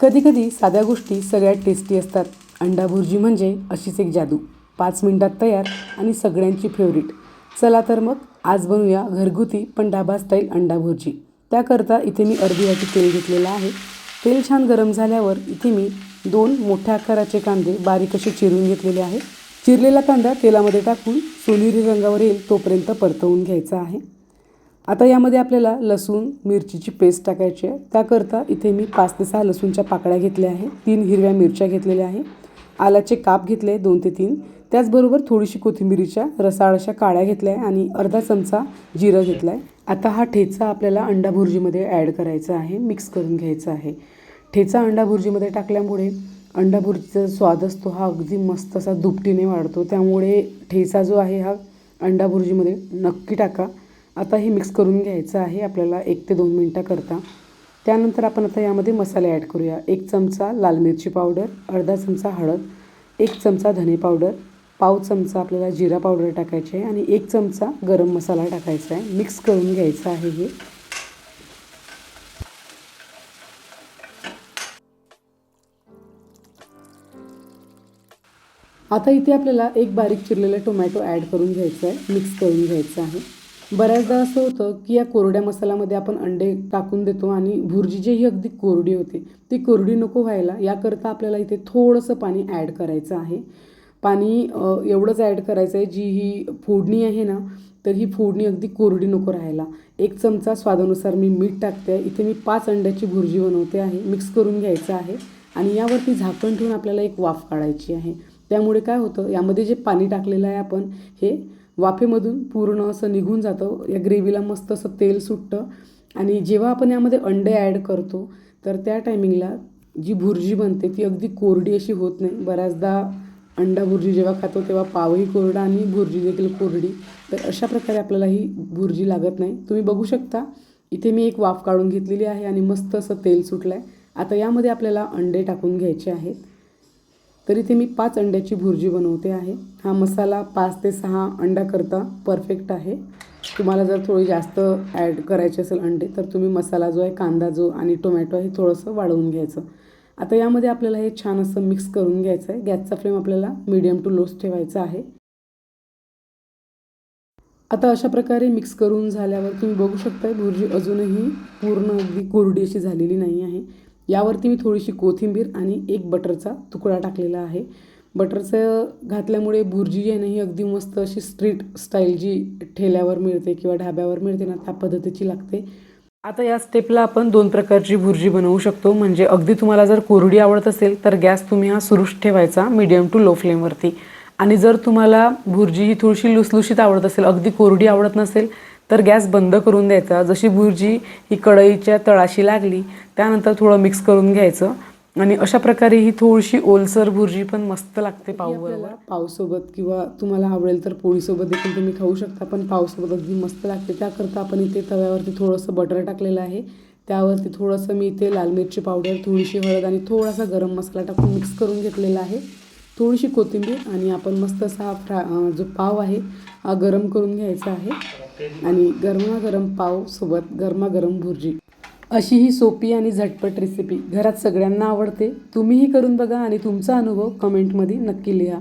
कधीकधी साध्या गोष्टी सगळ्यात टेस्टी असतात. अंडा भुर्जी म्हणजे अशीच एक जादू. पाच मिनटात तयार आणि सगळ्यांची फेवरेट चला तर मग आज बनवूया घरगुती पण डाबा स्टाईल अंडा भुर्जी. त्याकरता इथे मी अर्धी वाटी तेल घेतलेलं आहे. तेल छान गरम झाल्यावर इथे मी दोन मोठ्या आकाराचे कांदे बारीक असे चिरून घेतलेले आहे. चिरलेला कांदा तेलामध्ये टाकून सोनेरी रंगावर येईल तोपर्यंत परतवून घ्यायचा आहे. आता यामध्ये आपल्याला लसूण मिरचीची पेस्ट टाकायची आहे. त्याकरता इथे मी पाच ते सहा लसूणच्या पाकळ्या घेतल्या आहे तीन हिरव्या मिरच्या घेतलेल्या आहे आलाचे काप घेतले दोन ते तीन. त्याचबरोबर थोडीशी कोथिंबिरीच्या रसाळ अशा काळ्या घेतल्या आहे आणि अर्धा चमचा जिरं घेतला आहे. आता हा ठेचा आपल्याला अंडा भुर्जीमध्ये ॲड करायचा आहे. मिक्स करून घ्यायचा आहे. ठेचा अंडा भुर्जीमध्ये टाकल्यामुळे अंडा भुर्जीचा स्वाद असतो हा अगदी मस्त असा दुपटीने वाढतो. त्यामुळे ठेचा जो आहे हा अंडा भुर्जीमध्ये नक्की टाका. आता हे मिक्स करून घ्यायचं आहे आपल्याला एक ते दोन मिनटाकरता. त्यानंतर आपण आता यामध्ये मसाले ॲड करूया. एक चमचा लाल मिरची पावडर अर्धा चमचा हळद एक चमचा धने पावडर पाव चमचा आपल्याला जिरा पावडर टाकायची आहे आणि एक चमचा गरम मसाला टाकायचा आहे. मिक्स करून घ्यायचं आहे हे. आता इथे आपल्याला एक बारीक चिरलेला टोमॅटो ॲड करून घ्यायचा आहे. मिक्स करून घ्यायचं आहे. बऱ्याचदा असं होतं की या कोरड्या मसाल्यामध्ये आपण अंडे टाकून देतो आणि भुर्जी जी ही अगदी कोरडी होते. ती कोरडी नको व्हायला. याकरता आपल्याला इथे थोडंसं पाणी ॲड करायचं आहे. पाणी एवढंच ॲड करायचं आहे जी ही फोडणी आहे ना तर ही फोडणी अगदी कोरडी नको राहायला. एक चमचा स्वादानुसार मी मीठ टाकते. आहे इथे मी पाच अंड्याची भुर्जी बनवते आहे. मिक्स करून घ्यायचं आहे. आणि यावरती झाकण ठेवून आपल्याला एक वाफ काढायची आहे. त्यामुळे काय होतं यामध्ये जे पाणी टाकलेलं आहे आपण हे वाफेमधून पूर्ण असं निघून जातं. या ग्रेव्हीला मस्त असं तेल सुटतं. आणि जेव्हा आपण यामध्ये अंडे ॲड करतो तर त्या टायमिंगला जी भुर्जी बनते ती अगदी कोरडी अशी होत नाही. बऱ्याचदा अंडा भुर्जी जेव्हा खातो तेव्हा पावही कोरडा आणि भुर्जी देखील कोरडी. तर अशा प्रकारे आपल्याला ही भुर्जी लागत नाही. तुम्ही बघू शकता इथे मी एक वाफ काढून घेतलेली आहे आणि मस्त असं तेल सुटलं आहे आता यामध्ये आपल्याला अंडे टाकून घ्यायचे आहेत. तर इथे मी पाच अंड्याची भुर्जी बनवते आहे. हा मसाला पाच ते सहा अंड्याकरता परफेक्ट आहे. तुम्हाला जर थोडी जास्त ॲड करायचे असेल अंडे तर तुम्ही मसाला जो आहे कांदा जो आणि टोमॅटो हे थोडंसं वाढवून घ्यायचं. आता यामध्ये आपल्याला हे छान असं मिक्स करून घ्यायचं आहे. गॅसचा फ्लेम आपल्याला मीडियम टू लोच ठेवायचा आहे. आता अशा प्रकारे मिक्स करून झाल्यावर तुम्ही बघू शकता भुर्जी अजूनही पूर्ण अगदी कोरडी अशी झालेली नाही आहे. यावरती मी थोडीशी कोथिंबीर आणि एक बटरचा तुकडा टाकलेला आहे. बटरचं घातल्यामुळे भुर्जी आहे ना ही अगदी मस्त अशी स्ट्रीट स्टाईल जी ठेल्यावर मिळते किंवा ढाब्यावर मिळते ना त्या पद्धतीची लागते. आता या स्टेपला आपण दोन प्रकारची भुर्जी बनवू शकतो. म्हणजे अगदी तुम्हाला जर कोरडी आवडत असेल तर गॅस तुम्ही हा सुरूच ठेवायचा मीडियम टू लो फ्लेमवरती आणि जर तुम्हाला भुर्जी ही थोडीशी लुसलुशीत आवडत असेल अगदी कोरडी आवडत नसेल तर गॅस बंद करून द्यायचा. जशी भुर्जी ही कढईच्या तळाशी लागली त्यानंतर थोडं मिक्स करून घ्यायचं. आणि अशा प्रकारे ही थोडीशी ओलसर भुर्जी पण मस्त लागते पावबरोबर. पावसोबत किंवा तुम्हाला आवडेल तर पोळीसोबत देखील तुम्ही खाऊ शकता पण पावसोबत अगदी मस्त लागते. त्याकरता आपण इथे तव्यावरती थोडंसं बटर टाकलेलं आहे. त्यावरती थोडंसं मी इथे लाल मिरची पावडर थोडीशी हळद आणि थोडासा गरम मसाला टाकून मिक्स करून घेतलेला आहे. थोडीशी कोथिंबीर आणि आपण मस्त असा फ्रा जो पाव आहे हा गरम करून घ्यायचा आहे. आणि गरमागरम पाव सोबत गरमागरम भुर्जी. अशी ही सोपी आणि झटपट रेसिपी घरात सगळ्यांना आवडते. तुम्हीही करून बघा आणि तुमचा अनुभव कमेंटमध्ये नक्की लिहा.